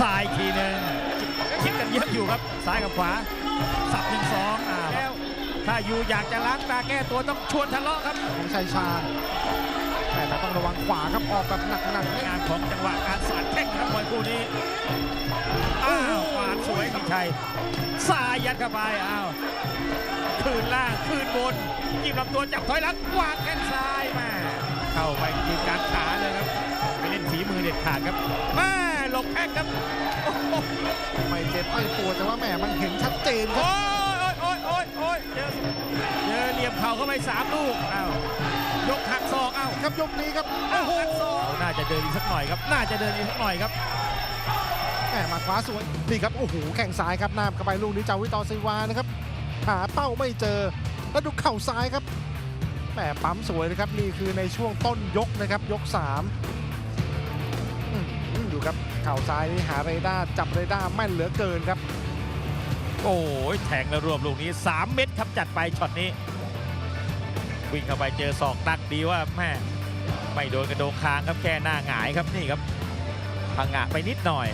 ซ้ายอีกทีหนึ่งคิดกันเยอะอยู่ครับซ้ายกับขวา สับหนึ่งสองอ่าแล้วถ้าอยู่อยากจะล้างตาแก้ตัวต้องชวนทะเลาะครับของชัยชาญแต่ต้องระวังขวาครับออกแบบหนักงานของจังหวะการสาดแข้งครับมวยคู่นี้อ้าวขวาดสวยพี่ชัยซ้ายยัดเข้าไปอ้าวคืนล่างคืนบนจิ้มลำตัวจับถอยหลังวางแข้งซ้ายมาเข้าไปยืนกลางขาเลยครับไปเล่นฝีมือเด็ดขาดครับแม่ห ลบแข้งครับโอ้โหๆไม่เจ็บไม่ปวดแต่ว่าแหมมันเห็นชัดเจนครับโอ้ยโอ้ยโอ้ยโอ้ยเจอเจอเหลี่ยมเข่าเข้าไปสามลูกอ้าวยกหักศอกอ้าวครับยกนี้ครับโอ้โอ้โหโหน่าจะเดินอีกสักหน่อยครับ น่าจะเดินอีกสักหน่อยครับแหมหมาขวาสวยนี่ครับโอ้โหแข่งซ้ายครับน้ำเข้าไปลูกนี้จาวิตอซิวานะครับหาเป้าไม่เจอแล้วดูเข่าซ้ายครับแหมปั๊มสวยนะครับนี่คือในช่วงต้นยกนะครับยกสามอื้อหือดูครับ เข่าซ้ายนี่หาเรดาร์จับเรดาร์แม่นเหลือเกินครับ โอ้ยแทงแล้วรวบลูกนี้ 3 เม็ดครับจัดไปช็อตนี้ วิ่งเข้าไปเจอศอกตักดีว่าแม่ไม่โดนกระโดงคางครับแค่หน้าหงายครับนี่ครับพังงะไปนิดหน่อย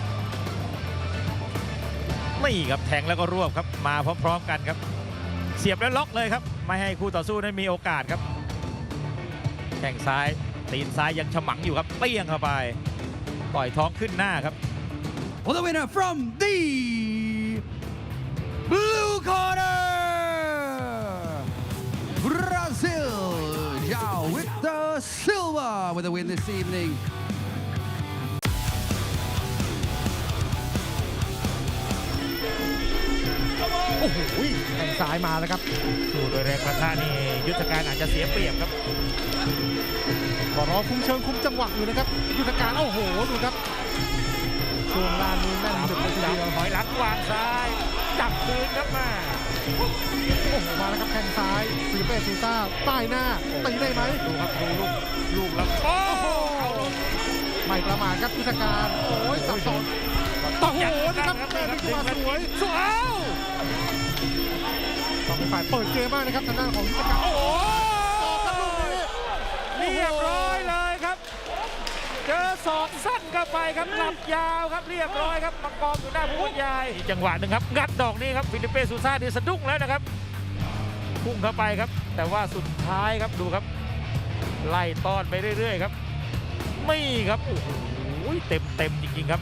นี่ครับแทงแล้วก็รวบครับมาพร้อมๆกันครับ เสียบแล้วล็อกเลยครับ ไม่ให้คู่ต่อสู้นั้มีโอกาสครับแข้งซ้ายตีนซ้ายยังฉมังอยู่ครับเปี้ยงเข้าไป ต่อยท้องขึ้นหน้าครับ For the winner from the blue corner, Brazil, João Victor Silva with a win this evening. โอ้โหแข่งซ้ายมาแล้วครับสู้โดยแรงประทะนี่ยุทธการอาจจะเสียเปรียบครับก็รอคุมเชิงคุมจังหวะอยู่นะครับ ยุทธการโอ้โหดูครับช่วงล่างนี้แน่นหนึบเลยทีจับเดียวถอยหลังวางซ้ายจับคืนครับมาโอ้โหมาแล้วครับแข้งซ้ายฟิลิเป้ซูซ่าป้ายหน้าตีได้ไหมดูครับดูลูกลูกแล้วโอ้โหเอาลงไม่ประมาทครับยุทธการโอ้ยสับสนโอ้โหนี่ครับแม่นี่คือมาสวยสวย เอ้าต้องเป็นฝ่ายเปิดเกมมากนะครับทางด้านของยุทธการโอ้โหต่อครับลูกนี้เรียบร้อยเลยครับ เจอศอกสั้นเข้าไปครับหลับยาวครับเรียบร้อยครับมังกรอยู่หน้าผู้บรรยายอีกจังหวะหนึ่งครับงัดดอกนี้ครับฟิลิปเป้ซูซ่านี่สะดุ้งแล้วนะครับพุ่งเข้าไปครับ แต่ว่าสุดท้ายครับดูครับ ไล่ต้อนไปเรื่อย ๆ ครับ ไม่ครับโอ้โหเต็มเต็มๆจริงๆครับ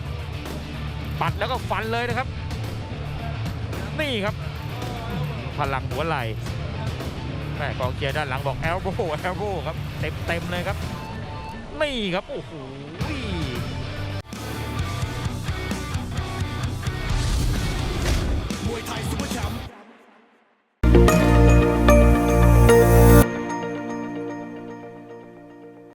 ปัดแล้วก็ฟันเลยนะครับ นี่ครับ พลังหัวไหล่แม่กองเชียร์ด้านหลังบอกแอลโบแอลโบครับเต็มเต็มเลยครับ นี่ครับ โอ้โห